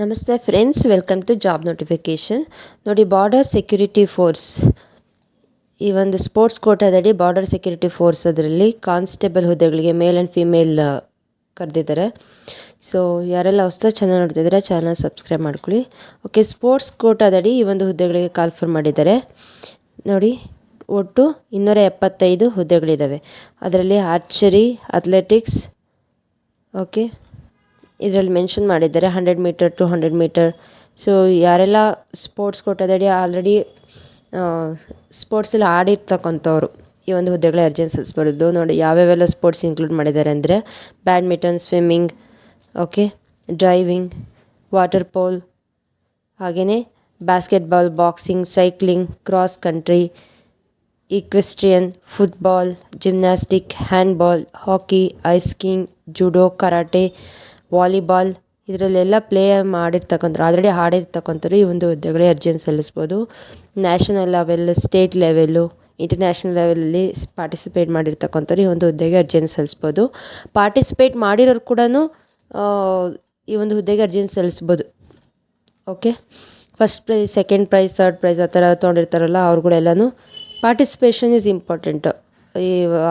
ನಮಸ್ತೆ friends welcome to job notification ನೋಡಿ border security force ಈ ಒಂದು ಸ್ಪೋರ್ಟ್ಸ್ ಕೋಟಾದಡಿ ಬಾರ್ಡರ್ ಸೆಕ್ಯೂರಿಟಿ ಫೋರ್ಸ್ ಅದರಲ್ಲಿ ಕಾನ್ಸ್ಟೇಬಲ್ ಹುದ್ದೆಗಳಿಗೆ ಮೇಲ್ ಆ್ಯಂಡ್ ಫಿಮೇಲ್ ಕರೆದಿದ್ದಾರೆ ಸೊ ಯಾರೆಲ್ಲ ಹೊಸ ಚಾನಲ್ ನೋಡ್ತಿದ್ದಾರೆ ಚಾನಲ್ ಸಬ್ಸ್ಕ್ರೈಬ್ ಮಾಡ್ಕೊಳ್ಳಿ. ಓಕೆ ಸ್ಪೋರ್ಟ್ಸ್ ಕೋಟಾದಡಿ ಈ ಒಂದು ಹುದ್ದೆಗಳಿಗೆ ಕಾಲ್ಫರ್ ಮಾಡಿದ್ದಾರೆ. ನೋಡಿ, ಒಟ್ಟು ಇನ್ನೂರ ಎಪ್ಪತ್ತೈದು ಹುದ್ದೆಗಳಿದ್ದಾವೆ ಅದರಲ್ಲಿ ಆರ್ಚರಿ ಅಥ್ಲೆಟಿಕ್ಸ್ ಓಕೆ ಇದರಲ್ಲಿ ಮೆನ್ಷನ್ ಮಾಡಿದ್ದಾರೆ hundred metre two hundred metre so ಯಾರೆಲ್ಲ ಸ್ಪೋರ್ಟ್ಸ್ ಕೋಟಾದಡಿ ಆಲ್ರೆಡಿ ಸ್ಪೋರ್ಟ್ಸಲ್ಲಿ ಆಡಿರ್ತಕ್ಕಂಥವ್ರು, ಈ ಒಂದು ಹುದ್ದೆಗಳ ಅರ್ಜಿಯನ್ನು ಬರೋದು. ನೋಡಿ, ಯಾವ್ಯಾವೆಲ್ಲ ಸ್ಪೋರ್ಟ್ಸ್ ಇನ್ಕ್ಲೂಡ್ ಮಾಡಿದ್ದಾರೆ ಅಂದರೆ badminton swimming okay driving water polo ಹಾಗೆಯೇ basketball boxing cycling cross country equestrian football gymnastic handball hockey ಐಸ್ಕಿಂಗ್ judo karate volleyball ಇದರಲ್ಲೆಲ್ಲ ಪ್ಲೇ ಮಾಡಿರ್ತಕ್ಕಂಥವ್ರು, ಆಲ್ರೆಡಿ ಆಡಿರ್ತಕ್ಕಂಥವ್ರು ಈ ಒಂದು ಹುದ್ದೆಗಳಿಗೆ ಅರ್ಜಿಯನ್ನು ಸಲ್ಲಿಸ್ಬೋದು. National level state level international ಲೆವೆಲಲ್ಲಿ ಪಾರ್ಟಿಸಿಪೇಟ್ ಮಾಡಿರ್ತಕ್ಕಂಥವ್ರು ಈ ಒಂದು ಹುದ್ದೆಗೆ ಅರ್ಜಿಯನ್ನು ಸಲ್ಲಿಸ್ಬೋದು. ಪಾರ್ಟಿಸಿಪೇಟ್ ಮಾಡಿರೋರು ಕೂಡ ಈ ಒಂದು ಹುದ್ದೆಗೆ ಅರ್ಜಿಯನ್ನು ಸಲ್ಲಿಸ್ಬೋದು. Okay first prize second prize third prize ಆ ಥರ ತೊಗೊಂಡಿರ್ತಾರಲ್ಲ ಅವ್ರುಗಳೆಲ್ಲನೂ ಪಾರ್ಟಿಸಿಪೇಷನ್ ಈಸ್ ಇಂಪಾರ್ಟೆಂಟು ಈ,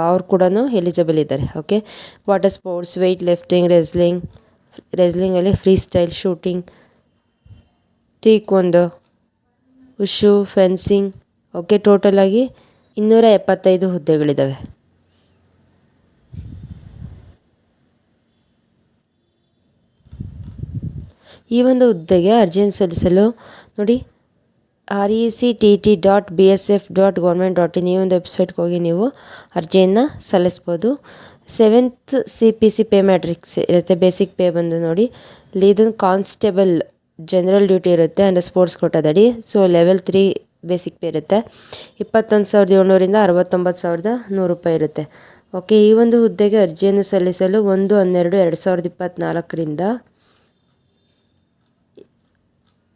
ಅವ್ರು ಕೂಡ ಎಲಿಜಿಬಲ್ ಇದ್ದಾರೆ. Okay water sports weight lifting wrestling ರೆಸ್ಲಿಂಗಲ್ಲಿ free style shooting ತೀಕೊಂದು ಉಶು ಫೆನ್ಸಿಂಗ್ ಓಕೆ ಟೋಟಲಾಗಿ ಇನ್ನೂರ ಎಪ್ಪತ್ತೈದು ಹುದ್ದೆಗಳಿದ್ದಾವೆ. ಈ ಒಂದು ಹುದ್ದೆಗೆ ಅರ್ಜಿಯನ್ನು ಸಲ್ಲಿಸಲು ನೋಡಿ R E C T T dot B S F dot government dot in ಈ ಒಂದು ವೆಬ್ಸೈಟ್ಗೆ ಹೋಗಿ ನೀವು ಅರ್ಜಿಯನ್ನು ಸಲ್ಲಿಸ್ಬೋದು. Seventh C P C pay matrix ಇರುತ್ತೆ ಬೇಸಿಕ್ ಪೇ ಬಂದು ನೋಡಿ. ಇದೊಂದು ಕಾನ್ಸ್ಟೇಬಲ್ ಜನರಲ್ ಡ್ಯೂಟಿ ಇರುತ್ತೆ and sports ಕೋಟಾದಡಿ so level three basic pay ಇರುತ್ತೆ. ಇಪ್ಪತ್ತೊಂದು ಸಾವಿರದ ಏಳ್ನೂರಿಂದ ಅರವತ್ತೊಂಬತ್ತು ಸಾವಿರದ ನೂರು ರೂಪಾಯಿ ಇರುತ್ತೆ. ಓಕೆ ಈ ಒಂದು ಹುದ್ದೆಗೆ ಅರ್ಜಿಯನ್ನು ಸಲ್ಲಿಸಲು ಒಂದು, ಹನ್ನೆರಡು, ಎರಡು ಸಾವಿರದ ಇಪ್ಪತ್ತ್ನಾಲ್ಕರಿಂದ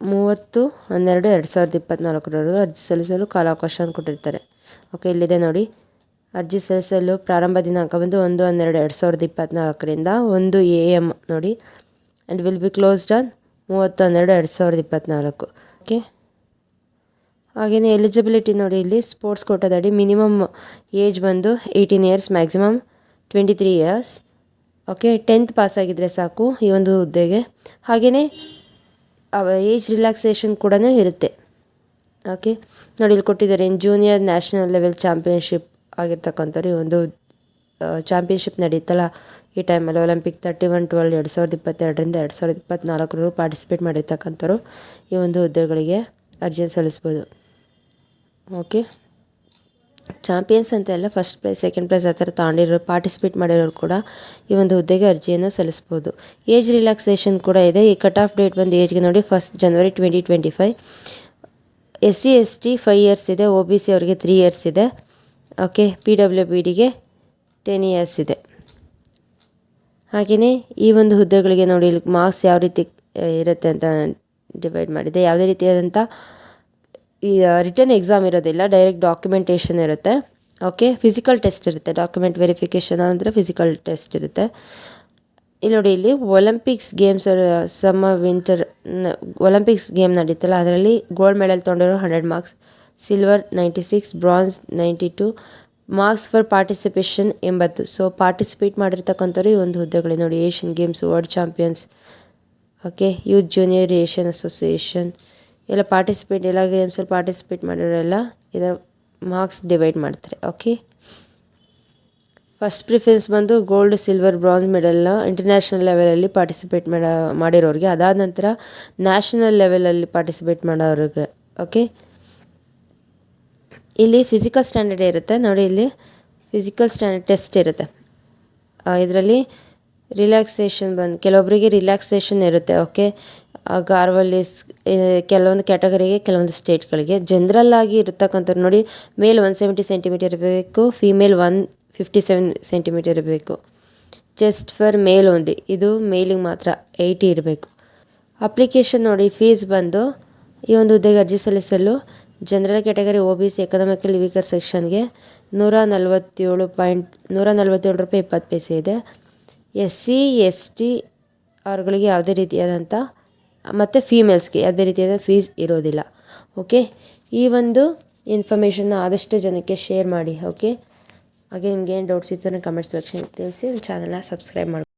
ಮೂವತ್ತು, ಹನ್ನೆರಡು, ಎರಡು ಸಾವಿರದ ಇಪ್ಪತ್ತ್ನಾಲ್ಕರವರೆಗೂ ಅರ್ಜಿ ಸಲ್ಲಿಸಲು ಕಾಲಾವಕಾಶ ಕೊಟ್ಟಿರ್ತಾರೆ. ಓಕೆ ಇಲ್ಲಿದೆ ನೋಡಿ. ಅರ್ಜಿ ಸಲ್ಲಿಸಲು ಪ್ರಾರಂಭ ದಿನಾಂಕ ಬಂದು ಒಂದು ಹನ್ನೆರಡು ಎರಡು ಸಾವಿರದ ಇಪ್ಪತ್ತ್ನಾಲ್ಕರಿಂದ ಒಂದು ಎ ಎಂ ನೋಡಿ. And will be closed on ಮೂವತ್ತು ಹನ್ನೆರಡು ಎರಡು ಸಾವಿರದ ಇಪ್ಪತ್ತ್ನಾಲ್ಕು ಓಕೆ ಹಾಗೆಯೇ ಎಲಿಜಿಬಿಲಿಟಿ ನೋಡಿ ಇಲ್ಲಿ ಸ್ಪೋರ್ಟ್ಸ್ ಕೋಟಾದಡಿ ಮಿನಿಮಮ್ ಏಜ್ ಬಂದು eighteen years maximum twenty three years okay tenth pass ಆಗಿದ್ದರೆ ಸಾಕು ಈ ಒಂದು ಹುದ್ದೆಗೆ. ಹಾಗೆಯೇ ಏಜ್ ರಿಲ್ಯಾಕ್ಸೇಷನ್ ಕೂಡ ಇರುತ್ತೆ. ಓಕೆ ನೋಡಿ ಇಲ್ಲಿ ಕೊಟ್ಟಿದ್ದಾರೆ ಜೂನಿಯರ್ ನ್ಯಾಷನಲ್ ಲೆವೆಲ್ ಚಾಂಪಿಯನ್ಶಿಪ್ ಆಗಿರ್ತಕ್ಕಂಥವ್ರು ಈ ಒಂದು ಚಾಂಪಿಯನ್ಶಿಪ್ ನಡೀತಲ್ಲ. ಈ ಟೈಮಲ್ಲಿ ಒಲಿಂಪಿಕ್ ತರ್ಟಿ ಒನ್ ಟ್ವೆಲ್ ಎರಡು ಸಾವಿರದ ಇಪ್ಪತ್ತೆರಡರಿಂದ ಎರಡು ಸಾವಿರದ ಇಪ್ಪತ್ತ್ನಾಲ್ಕರವರು ಪಾರ್ಟಿಸಿಪೇಟ್ ಮಾಡಿರ್ತಕ್ಕಂಥವ್ರು ಈ ಒಂದು ಹುದ್ದೆಗಳಿಗೆ ಅರ್ಜಿಯನ್ನು ಸಲ್ಲಿಸ್ಬೋದು. ಓಕೆ ಚಾಂಪಿಯನ್ಸ್ ಅಂತ ಎಲ್ಲ ಫಸ್ಟ್ ಪ್ರೈಸ್ ಸೆಕೆಂಡ್ ಪ್ರೈಸ್ ಆ ಥರ ತಗೊಂಡಿರೋರು ಪಾರ್ಟಿಸಿಪೇಟ್ ಮಾಡಿರೋರು ಕೂಡ ಈ ಒಂದು ಹುದ್ದೆಗೆ ಅರ್ಜಿಯನ್ನು ಸಲ್ಲಿಸ್ಬೋದು. ಏಜ್ ರಿಲ್ಯಾಕ್ಸೇಷನ್ ಕೂಡ ಇದೆ. ಈ ಕಟ್ ಆಫ್ ಡೇಟ್ ಬಂದು ಏಜ್ಗೆ ನೋಡಿ first January twenty twenty five S C S T five years ಇದೆ. ಒ ಬಿ ಸಿ ಅವರಿಗೆ ತ್ರೀ ಇಯರ್ಸ್ ಇದೆ. ಓಕೆ ಪಿ ಡಬ್ಲ್ಯೂ ಬಿ ಡಿಗೆ ಟೆನ್ ಇಯರ್ಸ್ ಇದೆ. ಹಾಗೆಯೇ ಈ ಒಂದು ಹುದ್ದೆಗಳಿಗೆ ನೋಡಿ ಇಲ್ಲಿ ಮಾರ್ಕ್ಸ್ ಯಾವ ರೀತಿ ಇರುತ್ತೆ ಅಂತ ಡಿವೈಡ್ ಮಾಡಿದೆ. ಯಾವುದೇ ರೀತಿಯಾದಂಥ ಈ ರಿಟರ್ನ್ ಎಕ್ಸಾಮ್ ಇರೋದಿಲ್ಲ ಡೈರೆಕ್ಟ್ ಡಾಕ್ಯುಮೆಂಟೇಷನ್ ಇರುತ್ತೆ. ಓಕೆ ಫಿಸಿಕಲ್ ಟೆಸ್ಟ್ ಇರುತ್ತೆ. ಡಾಕ್ಯುಮೆಂಟ್ ವೆರಿಫಿಕೇಷನ್ ಅಂದರೆ ಫಿಸಿಕಲ್ ಟೆಸ್ಟ್ ಇರುತ್ತೆ. ಇಲ್ಲಿ ನೋಡಿ, ಇಲ್ಲಿ Olympics games summer winter Olympics game ನಡೀತಲ್ಲ, ಅದರಲ್ಲಿ gold medal ತೊಗೊಂಡಿರೋ hundred marks silver ninety six bronze ninety two marks for participation ಎಂಬತ್ತು. ಸೊ ಪಾರ್ಟಿಸಿಪೇಟ್ ಮಾಡಿರ್ತಕ್ಕಂಥವ್ರು ಈ ಒಂದು ಹುದ್ದೆಗಳು. ನೋಡಿ Asian games world champions okay youth junior Asian association ಎಲ್ಲ ಪಾರ್ಟಿಸಿಪೇಟ್ ಎಲ್ಲ ಗೇಮ್ಸಲ್ಲಿ ಪಾರ್ಟಿಸಿಪೇಟ್ ಮಾಡಿರೋರೆಲ್ಲ ಇದರ ಮಾರ್ಕ್ಸ್ ಡಿವೈಡ್ ಮಾಡ್ತಾರೆ. ಓಕೆ ಫಸ್ಟ್ ಪ್ರಿಫರೆನ್ಸ್ ಬಂದು ಗೋಲ್ಡ್ ಸಿಲ್ವರ್ ಬ್ರಾಂಜ್ ಮೆಡಲ್ನ ಇಂಟರ್ನ್ಯಾಷನಲ್ ಲೆವೆಲಲ್ಲಿ ಪಾರ್ಟಿಸಿಪೇಟ್ ಮಾಡ, ಮಾಡಿರೋರಿಗೆ. ಅದಾದ ನಂತರ ನ್ಯಾಷನಲ್ ಲೆವೆಲಲ್ಲಿ ಪಾರ್ಟಿಸಿಪೇಟ್ ಮಾಡೋರಿಗೆ. ಓಕೆ ಇಲ್ಲಿ ಫಿಸಿಕಲ್ ಸ್ಟ್ಯಾಂಡರ್ಡ್ ಇರುತ್ತೆ. ನೋಡಿ ಇಲ್ಲಿ ಫಿಸಿಕಲ್ ಸ್ಟ್ಯಾಂಡರ್ಡ್ ಟೆಸ್ಟ್ ಇರುತ್ತೆ. ಇದರಲ್ಲಿ ರಿಲ್ಯಾಕ್ಸೇಷನ್ ಬಂದು ಕೆಲವೊಬ್ಬರಿಗೆ ರಿಲ್ಯಾಕ್ಸೇಷನ್ ಇರುತ್ತೆ ಓಕೆ ಗಾರ್ವಲ್ಲಿಸ್ ಕೆಲವೊಂದು ಕ್ಯಾಟಗರಿಗೆ ಕೆಲವೊಂದು ಸ್ಟೇಟ್ಗಳಿಗೆ ಜನರಲ್ ಆಗಿ ಇರತಕ್ಕಂಥವ್ರು ನೋಡಿ ಮೇಲ್ ಒನ್ ಸೆವೆಂಟಿ ಸೆಂಟಿಮೀಟರ್ ಇರಬೇಕು female one fifty seven centimetre ಇರಬೇಕು. ಚೆಸ್ಟ್ ಫರ್ ಮೇಲ್ ಒಂದು ಇದು ಮೇಲಿಗೆ ಮಾತ್ರ ಏಯ್ಟಿ ಇರಬೇಕು. ಅಪ್ಲಿಕೇಶನ್ ನೋಡಿ ಫೀಸ್ ಬಂದು ಈ ಒಂದು ಹುದ್ದೆಗೆ ಅರ್ಜಿ ಸಲ್ಲಿಸಲು general category O B C economical weaker ಸೆಕ್ಷನ್ಗೆ ನೂರ ನಲವತ್ತೇಳು ಪಾಯಿಂಟ್, ನೂರ ನಲವತ್ತೇಳು ರೂಪಾಯಿ ಇಪ್ಪತ್ತು ಪೈಸೆ ಇದೆ. ಎಸ್ ಸಿ ಎಸ್ ಟಿ ಅವ್ರುಗಳಿಗೆ ಯಾವುದೇ ರೀತಿಯಾದಂಥ, ಮತ್ತು ಫೀಮೇಲ್ಸ್ಗೆ ಯಾವುದೇ ರೀತಿಯಾದ ಫೀಸ್ ಇರೋದಿಲ್ಲ. ಓಕೆ? ಈ ಒಂದು ಇನ್ಫಾರ್ಮೇಷನ್ನ ಆದಷ್ಟು ಜನಕ್ಕೆ ಶೇರ್ ಮಾಡಿ, ಓಕೆ? ಹಾಗೆ ನಿಮ್ಗೆ ಏನು ಡೌಟ್ಸ್ ಇತ್ತು ಕಮೆಂಟ್ ಸೆಕ್ಷನ್ ತಿಳಿಸಿ ಚಾನಲ್ನ ಸಬ್ಸ್ಕ್ರೈಬ್ ಮಾಡಿ